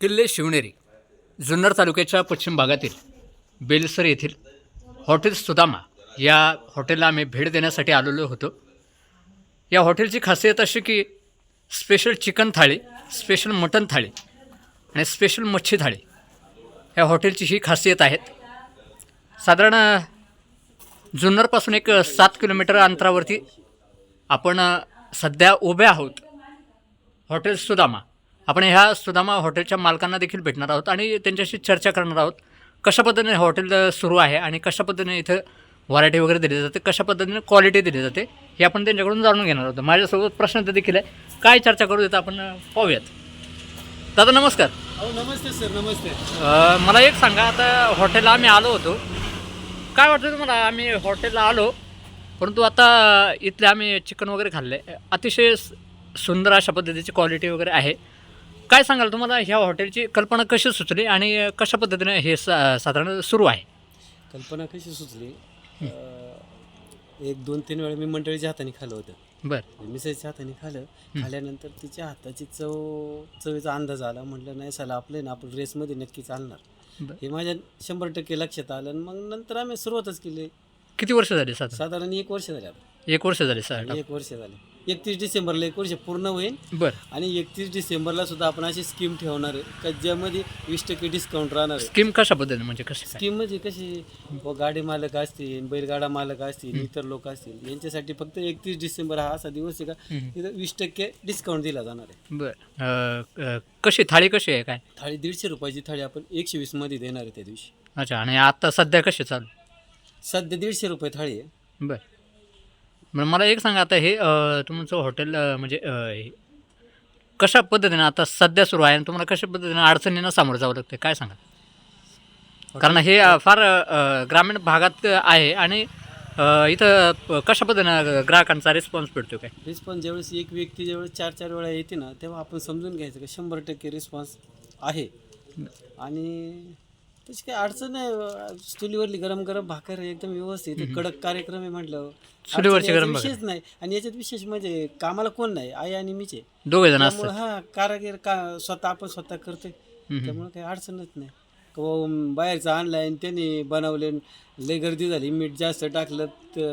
किल्ले शिवनेरी जुन्नर तालुक्याच्या पश्चिम भागातील बेलसर येथील हॉटेल सुदामा या हॉटेलला आम्ही भेट देण्यासाठी आलेलो होतो. या हॉटेलची खासियत अशी की special chicken thali special mutton thali आणि स्पेशल मच्छी थाळी या हॉटेलची ही खासियत आहेत. साधारण जुन्नरपासून एक सात किलोमीटर अंतरावरती आपण सध्या उभे आहोत हॉटेल सुदामा. आपण ह्या सुदामा हॉटेलच्या मालकांना देखील भेटणार आहोत आणि त्यांच्याशी चर्चा करणार आहोत. कशा पद्धतीने हॉटेल सुरू आहे आणि कशा पद्धतीने इथं व्हरायटी वगैरे दिली जाते कशा पद्धतीने क्वालिटी दिली जाते हे आपण त्यांच्याकडून जाणून घेणार आहोत. माझ्यासोबत प्रश्न तर देखील आहे. काय चर्चा करू देतं आपण पाहूयात. दादा नमस्कार. हो नमस्ते सर नमस्ते. अ, मला एक सांगा आता हॉटेलला आम्ही आलो होतो. काय वाटतं तुम्हाला आम्ही हॉटेलला आलो परंतु आता इथले आम्ही चिकन वगैरे खाल्ले. अतिशय स- सुंदर अशा पद्धतीची क्वालिटी वगैरे आहे. काय सांगाल तुम्हाला? ह्या हॉटेलची कल्पना कशी सुचली आणि कशा पद्धतीने हे सा साधारण सुरू आहे? कल्पना कशी सुचली? अं, एक दोन तीन वेळा मी मंडळीच्या हाताने खाल्लं होतं. बरं. मिसेसच्या हाताने खाल्लं. खाल्ल्यानंतर तिच्या हाताची चव चवीचा अंदाज आला. म्हटलं नाही साला आपले ना आपण रेसमध्ये नक्की चालणार बरं. हे माझ्या शंभर टक्के लक्षात आलं आणि मग नंतर आम्ही सुरुवातच केली. किती वर्ष झाली साधारण? साधारण एक वर्ष झाले आता. एक वर्ष झाली साधारण एक वर्ष झाले. एकतीस डिसेंबरला एक वर्ष पूर्ण होईल. बरं. आणि एकतीस डिसेंबरला सुद्धा आपण अशी स्कीम ठेवणार आहे. का ज्यामध्ये वीस टक्के डिस्काउंट राहणार आहे. स्कीम कशा पद्धतीने म्हणजे कशी? स्कीम म्हणजे कशी? गाडी मालक असतील बैलगाडा मालक असतील इतर लोक असतील यांच्यासाठी फक्त एकतीस डिसेंबर हा असा दिवस आहे का? तिथं वीस टक्के डिस्काउंट दिला जाणार आहे. बरं. कशी थाळी कशी आहे काय? थाळी दीडशे रुपयाची थाळी आपण एकशे वीसमध्ये देणार आहे त्या दिवशी. अच्छा आणि आता सध्या कशी चालू? सध्या दीडशे रुपये थाळी आहे. बरं. म्हणजे मला एक सांगा आता हे तुमचं हॉटेल म्हणजे कशा पद्धतीनं आता सध्या सुरू आहे आणि तुम्हाला कशा पद्धतीनं अडचणींना सामोरं जावं लागतं काय सांगा कारण हे फार ग्रामीण भागात आहे आणि इथं कशा पद्धतीनं ग्राहकांचा रिस्पॉन्स भेटतो काय? रिस्पॉन्स ज्यावेळेस एक व्यक्ती ज्यावेळेस चार चार वेळा येते ना तेव्हा आपण समजून घ्यायचं का शंभर टक्के रिस्पॉन्स आहे. आणि त्याची काही अडचण नाही चुलीवरली गरम गरम भाकर एकदम व्यवस्थित कडक कार्यक्रम आहे म्हटलं. चुलीवरची गरम विषयच नाही. आणि याच्यात विशेष म्हणजे कामाला कोण नाही आई आणि मीच आहे. दोघे जण असतात. त्यामुळे हा कारागीर का स्वतः आपण स्वतः करतोय. त्यामुळे काही अडचणच नाही. बाहेरचं आणलाय आणि त्यांनी बनवले लय गर्दी झाली. मीठ जास्त टाकलं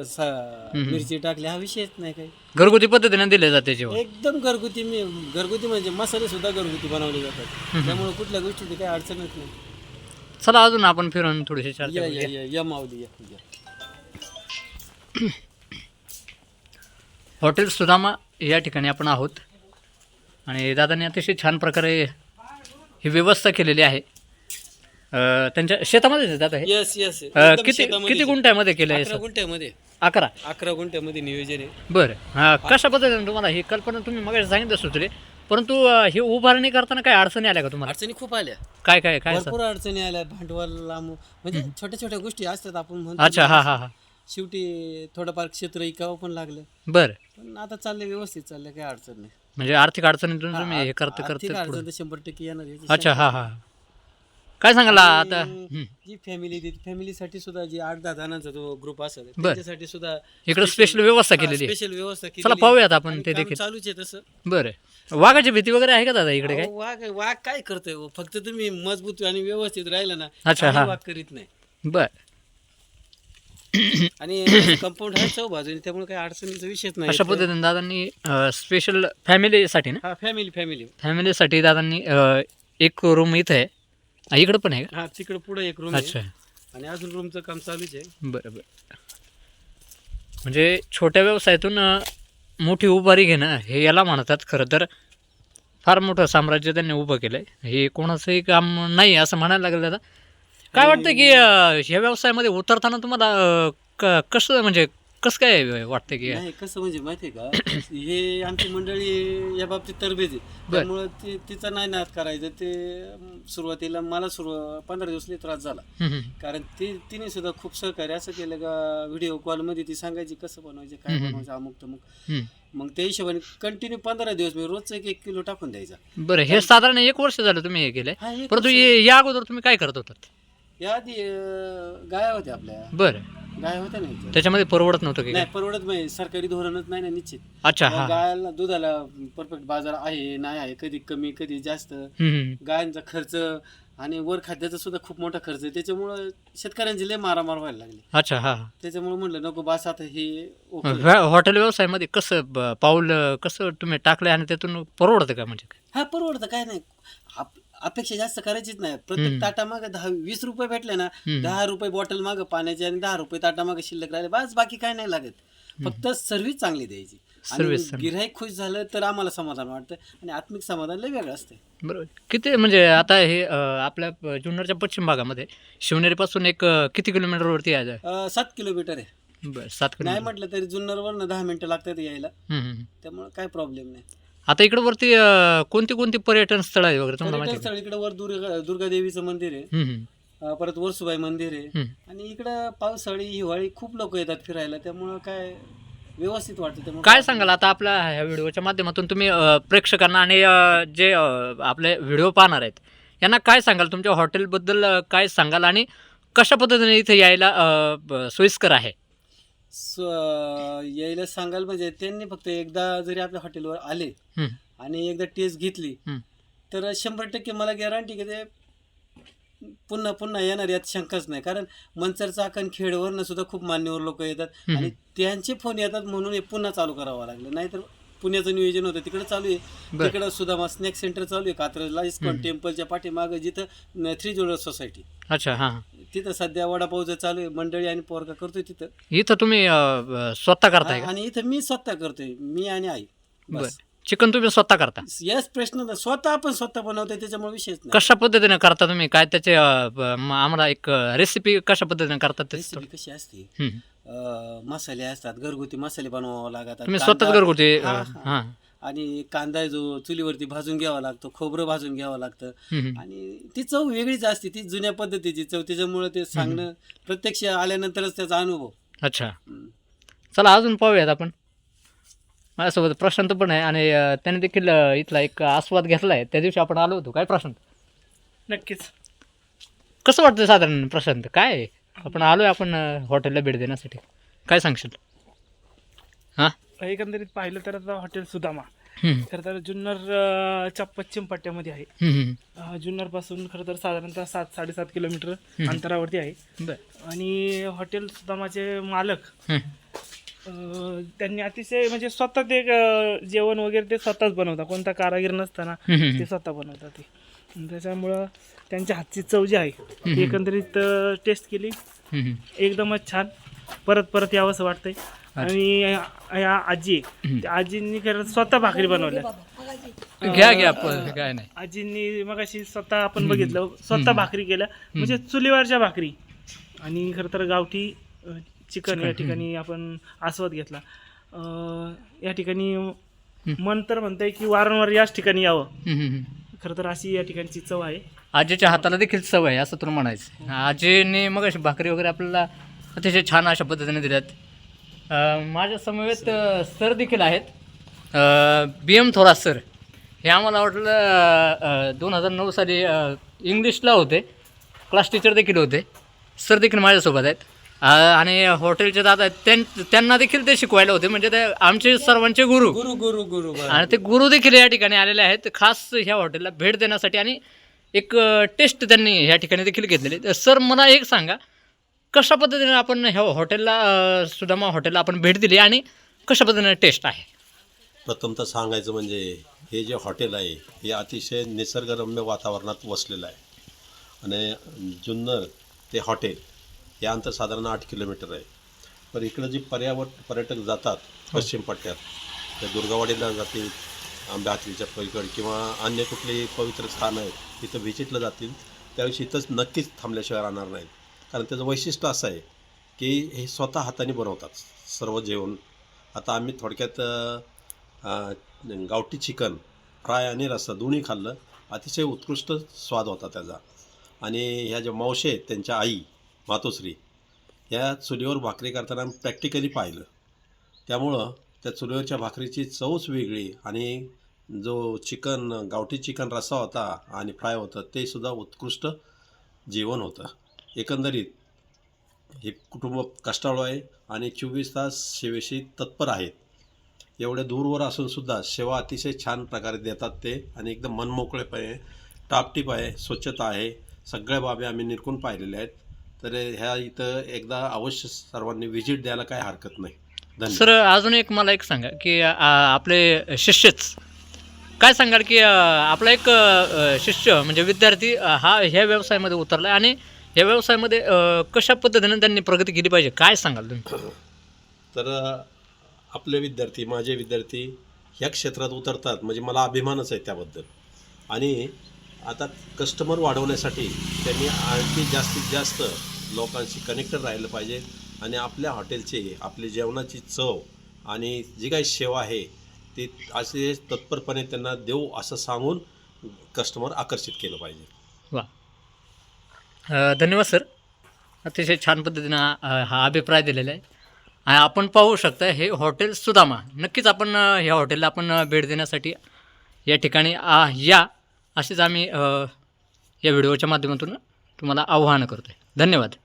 सा- मिरची टाकली हा विषयच नाही काही. घरगुती पद्धतीने दिले जाते जेवण. एकदम घरगुती मी घरगुती म्हणजे मसाले सुद्धा घरगुती बनवले जातात. त्यामुळे कुठल्या गोष्टीची काही अडचणच नाही. चला अजून आपण फिरून थोडीशी चर्चा या करूया. या या या माऊली या या. हॉटेल सुदामा या ठिकाणी आपण आहोत. आणि दादांनी अतिशय छान प्रकारे ही व्यवस्था केलेली आहे. अ, त्यांच्या शेतामध्येच आहे दादा हे? येस येस अ, किती किती गुंठ्यामध्ये केलं आहे अकरा गुंठ्यामध्ये. अकरा? अकरा गुंठ्यामध्ये नियोजन आहे. बरं. हा कशा पद्धतीने तुम्हाला ही कल्पना तुम्ही मग सांगितलं सुचले परंतु अ, ही उभारणी करताना काय अडचणी आल्या का तुम्हाला? अडचणी खूप आल्या. काय काय काय भरपूर अडचणी आल्या भांडवल लांब म्हणजे छोट्या छोट्या गोष्टी असतात आपण म्हणतो अच्छा हा हा हा. शेवटी थोडंफार क्षेत्र इकावं पण लागलं. बरं. पण आता चाललंय व्यवस्थित चाललंय काही अडचण नाही. म्हणजे आर्थिक अडचणीतून तुम्ही हे करते आर्थिक करते अडचण तर शंभर टक्के येणार आहे. अच्छा हा हा. काय सांगाल आता. जी फॅमिली फॅमिलीसाठी सुद्धा जी आठ दहा जणांचा जो ग्रुप असेल. त्याच्यासाठी सुद्धा इकडं स्पेशल व्यवस्था केलेली आहे. स्पेशल व्यवस्था केली चला पाहूयात आपण ते देखील. चालूच आहे तसं. बरं. वाघाची भीती वगैरे आहे का दादा इकडे काय? अहो, वाघ वाघ काय करतोय? हो? फक्त तुम्ही मजबूत आणि व्यवस्थित राहिलं ना अच्छा, काही हा. वाघ करीत नाही. बर. आणि कंपाऊंड आहे चौ बाजूने त्यामुळे काही अडचणीचा विषयच नाही. अशा पद्धतीने दादांनी स्पेशल फॅमिलीसाठी ना? हा फॅमिली फॅमिली फॅमिलीसाठी दादांनी अ, एक रूम इथं आहे. हा, इकडं पण आहे हा तिकडे पुढे एक रूम अच्छा. आणि अजून रूमचं काम चालूच आहे. बरं बरं. म्हणजे छोट्या व्यवसायातून अ, मोठी उभारी घेणं हे याला म्हणतात खरं तर. फार मोठं साम्राज्य त्यांनी उभं केलं आहे हे कोणाचंही काम नाही असं म्हणायला लागलं दादा. काय वाटतं की अ, ह्या व्यवसायामध्ये उतरताना तुम्हाला अ, क कसं म्हणजे कसं काय वाटतं की नाही कसं म्हणजे माहितीये का हे आमची मंडळी या बाबतीत तरबेज आहे. त्यामुळं ती तिचा नाही नाद करायचं. ते अं, सुरुवातीला मला सुरू पंधरा दिवस लई त्रास झाला. कारण ती तिने सुद्धा खूप सहकार्य असं केलं का व्हिडिओ कॉलमध्ये ती सांगायची कसं बनवायचं काय बनवायचं अमुक तमुक. मग त्या हिशोबाने कंटिन्यू पंधरा दिवस मी रोजचं एक एक किलो टाकून द्यायचा. बरं हे साधारण एक वर्ष झालं तुम्ही हे केलंय. हा एक परंतु या अगोदर तुम्ही काय करत होतात? या आधी अं, गाया होत्या आपल्या. बरं. गाय होत्या ना इथे. त्याच्यामध्ये परवडत नव्हतं की नाही परवडत नाही. सरकारी धोरणच नाही ना निश्चित. अच्छा हा. गायला दुधाला परफेक्ट बाजार आहे नाही आहे कधी कमी कधी जास्त. हम्म, हम्म. गायांचा खर्च आणि वर खाद्याचा सुद्धा खूप मोठा खर्च आहे. त्याच्यामुळं शेतकऱ्यांची लय मारामार व्हायला लागली. अच्छा हा. त्याच्यामुळे म्हणलं नको बस आता हे ओके. व्या- हॉटेल व्यवसायामध्ये कसं ब- पाऊल अं, कसं तुम्ही टाकलं आणि त्यातून परवडतं का म्हणजे? काय? हा परवडतं. काय नाही. आप- अपेक्षा जास्त करायचीच नाही. प्रत्येक ताटा मागे दहा वीस रुपये भेटले ना दहा रुपये बॉटल मागे पाण्याचे आणि दहा रुपये ताटा मागे शिल्लक राहिले. बस बाकी काय नाही लागत. फक्त सर्व्हिस चांगली द्यायची. आणि. गिऱ्हाईक खुश झालं तर आम्हाला समाधान वाटतं आणि आत्मिक समाधान लय वेगळं असतं बरोबर. किती म्हणजे आता हे आपल्या जुन्नरच्या पश्चिम भागामध्ये शिवनेरीपासून एक अं, किती किलोमीटरवरती आहे? अं, सात किलोमीटर आहे. बरं सात नाही किलोमीटर म्हटलं तरी जुन्नरवरनं दहा मिनिटं लागतात यायला. त्यामुळे काय प्रॉब्लेम नाही. आता इकडे वरती कोणती कोणती पर्यटन स्थळ आहे वगैरे तुम्हाला पर्यटन माहिती स्थळ इकडे वर दुर्गा दुर्गादेवीचं मंदिर आहे आहे? हम्म, हम्म. अं, परत वरसुबाई मंदिर आहे हम्म. आणि इकडं पावसाळी हिवाळी खूप लोक येतात फिरायला त्यामुळं काय व्यवस्थित वाटतं त्यामुळे काय सांगाल आता आपल्या ह्या व्हिडिओच्या माध्यमातून तुम्ही अं, प्रेक्षकांना आणि अं, जे अं, आपले व्हिडिओ पाहणार आहेत यांना काय सांगाल तुमच्या हॉटेलबद्दल अं, काय सांगाल आणि कशा पद्धतीने इथे यायला अं, ब- सोयीस्कर आहे स- यायला सांगाल म्हणजे त्यांनी फक्त एकदा जरी आपल्या हॉटेलवर आले हम्म, आणि एकदा टेस्ट घेतली हम्म. तर शंभर टक्के मला गॅरंटी की ते पुन्हा पुन्हा येणार यात शंकाच नाही. कारण मंचर चाकण खेडवरनं सुद्धा खूप मान्यवर लोक येतात आणि त्यांचे फोन येतात म्हणून हे पुन्हा चालू करावं लागलं. नाहीतर पुण्याचं नियोजन होतं. तिकडे चालू आहे. तिकडं सुद्धा स्नॅक सेंटर चालू आहे. कात्रजला इस्कॉन टेम्पलच्या पाठीमागं जिथं थ्री जोडर सोसायटी अच्छा हां तिथं सध्या वडापावचं चालू आहे मंडळी आणि पोरका करतोय तिथं. इथं तुम्ही स्वतः करताय आणि इथं मी स्वतः करतोय. मी आणि आई. बस. चिकन तुम्ही स्वतः करता? याच प्रश्न. स्वतः आपण स्वतः बनवतोय त्याच्यामुळे नाही. कशा पद्धतीने करता तुम्ही? काय त्याचे आम्हाला एक रेसिपी कशा पद्धतीने करतात ते? रेसिपी कशी असते? मसाले असतात घरगुती मसाले बनवावे लागतात. कांदा- स्वतःच घरगुती हा, हा. हां. आणि कांदा जो चुलीवरती भाजून घ्यावा लागतो खोबरं भाजून घ्यावं लागतं. हम्म. आणि ती चव वेगळीच असते ती जुन्या पद्धतीची चव त्याच्यामुळे ते सांगणं प्रत्यक्ष आल्यानंतरच त्याचा अनुभव. अच्छा. हम्म. चला अजून पाहूयात आपण. माझ्यासोबत प्रशांत पण आहे आणि अं, त्याने देखील अं, इथला एक आस्वाद घेतला आहे त्या दिवशी आपण आलो होतो. काय प्रशांत? नक्कीच. कसं वाटतं साधारण प्रशांत? काय? आहे? आपण आलो आहे आपण हॉटेलला भेट देण्यासाठी. काय सांगशील? हां? एकंदरीत पाहिलं तर आता हॉटेल सुदामा. खरं तर जुन्नर च्या पश्चिम पट्ट्यामध्ये आहे. अं, जुन्नरपासून खरं तर साधारणतः सात साडेसात किलोमीटर अंतरावरती आहे. आणि हॉटेल सुदामाचे मालक त्यांनी अतिशय म्हणजे स्वतः ते जेवण वगैरे ते स्वतःच बनवतात. कोणता कारागीर नसताना. ते स्वतः बनवतात ते. त्याच्यामुळं त्यांच्या हातची चव जी आहे एकंदरीत टेस्ट केली. एकदमच छान. परत परत यावंसं वाटतंय. आणि या- आजी त्या आजींनी खरं स्वतः भाकरी बनवल्या. घ्या घ्या काय नाही. आजींनी मगाशी स्वतः आपण बघितलं स्वतः भाकरी केल्या. म्हणजे चुलीवरच्या भाकरी. आणि खरं तर गावठी चिकन या ठिकाणी आपण आस्वाद घेतला. या ठिकाणी मन तर म्हणतंय की वारंवार याच ठिकाणी यावं. खरं तर अशी या ठिकाणची चव आहे. आजीच्या हाताला देखील सवय आहे असं तुला म्हणायचं आजीने मग अशी भाकरी वगैरे आपल्याला अतिशय छान अशा पद्धतीने दिल्यात. माझ्या समवेत सर देखील आहेत. B M Thorat sir. हे आम्हाला वाटलं दोन हजार नऊ साली इंग्लिशला होते. क्लास टीचर देखील होते. सर देखील माझ्यासोबत आहेत. आणि हॉटेलचे दादा त्यांना देखील ते शिकवायला होते म्हणजे ते आमचे सर्वांचे गुरु. गुरु गुरु गुरु. आणि ते गुरु देखील या ठिकाणी आलेले आहेत खास ह्या हॉटेलला भेट देण्यासाठी. आणि एक टेस्ट त्यांनी ह्या ठिकाणी देखील घेतलेली. तर सर मला एक सांगा कशा पद्धतीने आपण ह्या हॉटेलला सुदामा हॉटेलला आपण भेट दिली आणि कशा पद्धतीने टेस्ट आहे? प्रथमतः सांगायचं म्हणजे हे जे हॉटेल आहे हे अतिशय निसर्गरम्य वातावरणात वसलेलं आहे. आणि जुन्नर ते हॉटेल हे अंतर साधारण आठ किलोमीटर आहे. पण इकडं जे पर्यावर पर्यटक जातात पश्चिम पट्ट्यात त्या दुर्गावाडीला जातील आंब्याहातीच्या पलीकड किंवा अन्य कुठलेही पवित्र स्थान आहेत तिथं व्हिजिटला जातील त्यावेळी इथंच नक्कीच थांबल्याशिवाय राहणार नाहीत. कारण त्याचं वैशिष्ट्य असं आहे की हे स्वतः हाताने बनवतात सर्व जेवण. आता आम्ही थोडक्यात गावठी चिकन फ्राय आणि रस्सा दोन्ही खाल्लं अतिशय उत्कृष्ट स्वाद होता त्याचा. आणि ह्या ज्या मावशी आहेत त्यांच्या आई मातोश्री या चुलीवर भाकरी करताना प्रॅक्टिकली पाहिलं. त्यामुळं त्या चुलीवरच्या भाकरीची चवच वेगळी आणि जो चिकन गावठी चिकन रस्सा होता आणि फ्राय होतं ते सुद्धा उत्कृष्ट जेवण होतं. एकंदरीत हे कुटुंब कष्टाळू आहे आणि चोवीस तास सेवेशी तत्पर आहेत. एवढ्या दूरवर असूनसुद्धा सेवा अतिशय छान प्रकारे देतात ते आणि एकदम मनमोकळेपणे टापटीप आहे स्वच्छता आहे. सगळ्या बाबी आम्ही निरकून पाहिलेल्या आहेत. तर ह्या इथं एकदा अवश्य सर्वांनी व्हिजिट द्यायला काय हरकत नाही. धन्यवाद. सर अजून एक मला एक सांगा की आ, आपले शिष्यच काय सांगाल की आ, आपला एक शिष्य म्हणजे विद्यार्थी हा ह्या व्यवसायामध्ये उतरला आणि ह्या व्यवसायामध्ये कशा पद्धतीने त्यांनी प्रगती केली पाहिजे? काय सांगाल तुम्ही? तर आपले विद्यार्थी माझे विद्यार्थी ह्या क्षेत्रात उतरतात. म्हणजे मला अभिमानच आहे त्याबद्दल. आणि आता कस्टमर वाढवण्यासाठी त्यांनी आणखी जास्तीत जास्त लोकांशी कनेक्टेड राहिलं पाहिजे आणि आपल्या हॉटेलचे आपली जेवणाची चव आणि जी काही सेवा आहे ती असे तत्परपणे त्यांना देऊ असं सांगून कस्टमर आकर्षित केलं पाहिजे. वा. धन्यवाद सर. अतिशय छान पद्धतीनं हा अभिप्राय दिलेला आहे. आणि आपण पाहू शकता हे हॉटेल सुदामा. नक्कीच आपण ह्या हॉटेलला आपण भेट देण्यासाठी या ठिकाणी आ, या असेच आम्ही या व्हिडिओच्या माध्यमातून तुम्हाला आव्हान करतो आहे धन्यवाद.